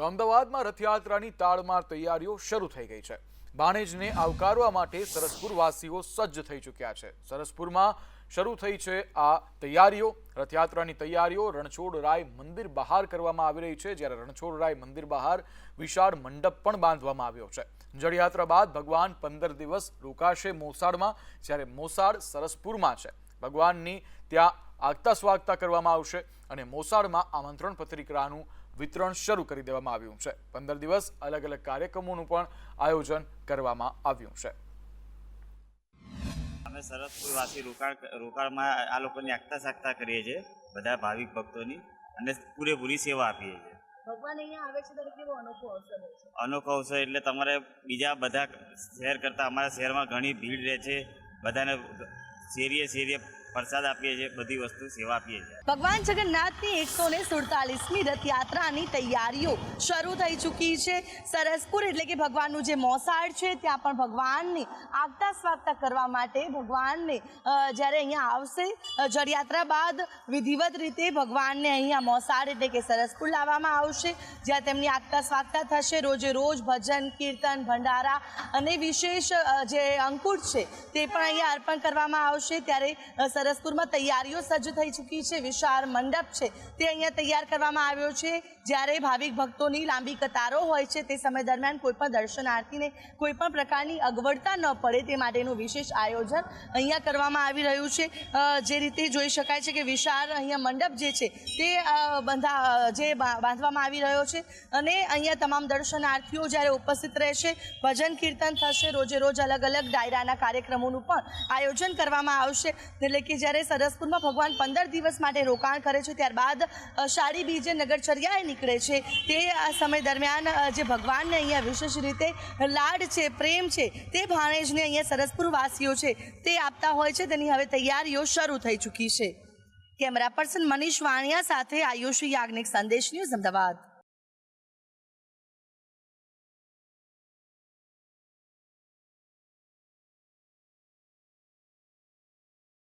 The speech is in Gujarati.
તો અમદાવાદમાં રથયાત્રાની તાળમાર તૈયારીઓ શરૂ થઈ ગઈ છે. બાણેજને આવકારવા માટે સરસપુર વાસીઓ સજ્જ થઈ ચૂક્યા છે. સરસપુરમાં શરૂ થઈ છે આ તૈયારીઓ. રથયાત્રાની તૈયારીઓ રણછોડરાય મંદિર બહાર કરવામાં આવી રહી છે, જ્યારે રણછોડરાય મંદિર બહાર વિશાળ મંડપ પણ બાંધવામાં આવ્યો છે. જળયાત્રા બાદ ભગવાન પંદર દિવસ રોકાશે મોસાળમાં, જ્યારે મોસાળ સરસપુરમાં છે. ભગવાનની ત્યાં આગતા સ્વાગતા કરવામાં આવશે અને મોસાળમાં આમંત્રણ પત્રિકાનું વિતરણ શરૂ કરી દેવામાં આવ્યું છે. પંદર દિવસ અલગ અલગ કાર્યક્રમોનું પણ આયોજન કરવામાં આવ્યું છે. અમે સરસપુર વાસી રોકાણ રોકાણમાં આ લોકોની આગતા સાગતા કરીએ છીએ બધા ભાવિક ભક્તોની અને પૂરેપૂરી સેવા આપીએ છીએ. ભગવાન અહીંયા આવે છે ત્યારે કેવો અનોખો અવસર અનોખો અવસર એટલે તમારે બીજા બધા શહેર કરતાં અમારા શહેરમાં ઘણી ભીડ રહે છે. બધાને શેરીએ શેરીએ પ્રસાદ આપીએ છીએ, બધી વસ્તુ સેવા આપીએ છીએ. ભગવાન જગન્નાથની એકસો ને સુડતાલીસમી રથયાત્રાની તૈયારીઓ શરૂ થઈ ચૂકી છે. સરસપુર એટલે કે ભગવાનનું જે મોસાળ છે, ત્યાં પણ ભગવાનની આગતા સ્વાગતા કરવા માટે ભગવાનને જ્યારે અહીંયા આવશે જળયાત્રા બાદ વિધિવત રીતે ભગવાનને અહીંયા મોસાળ એટલે કે સરસપુર લાવવામાં આવશે. જ્યાં તેમની આગતા સ્વાગતા થશે. રોજે રોજ ભજન, કીર્તન, ભંડારા અને વિશેષ જે અંકુટ છે, તે પણ અહીંયા અર્પણ કરવામાં આવશે. ત્યારે સરસપુરમાં તૈયારીઓ સજ્જ થઈ ચૂકી છે. વિશાળ મંડપ છે. તે અહીંયા તૈયાર કરવામાં આવ્યો છે. જ્યારે ભાવિક ભક્તોની લાંબી કતારો હોય છે, તે સમય દરમિયાન કોઈપણ દર્શનાર્થીને કોઈપણ પ્રકારની અગવડતા ન પડે તે માટેનું વિશેષ આયોજન અહીંયા કરવામાં આવી રહ્યું છે. જે રીતે જોઈ શકાય છે કે વિશાળ અહીંયા મંડપ જે છે, તે બંધા, જે બાંધવામાં આવી રહ્યો છે. અને અહીંયા તમામ દર્શનાર્થીઓ જ્યારે ઉપસ્થિત રહેશે, ભજન કીર્તન થશે, રોજે રોજ અલગ અલગ ડાયરાના કાર્યક્રમોનું પણ આયોજન કરવામાં આવશે. એટલે કે જ્યારે સરસપુરમાં ભગવાન પંદર દિવસ માટે રોકાણ કરે છે, ત્યારબાદ શાળી બીજે નગરચર્યાએ નીકળે છે. તે સમય દરમિયાન જે ભગવાનને અહીંયા વિશેષ રીતે લાડ છે, પ્રેમ છે, તે ભાણેજને અહીંયા સરસપુર વાસીઓ છે, તે આપતા હોય છે. તેની હવે તૈયારીઓ શરૂ થઈ ચૂકી છે. કેમેરા પર્સન મનીષ વાણિયા સાથે આયુષી યાજ્ઞિક સંદેશ ન્યૂઝ અમદાવાદ.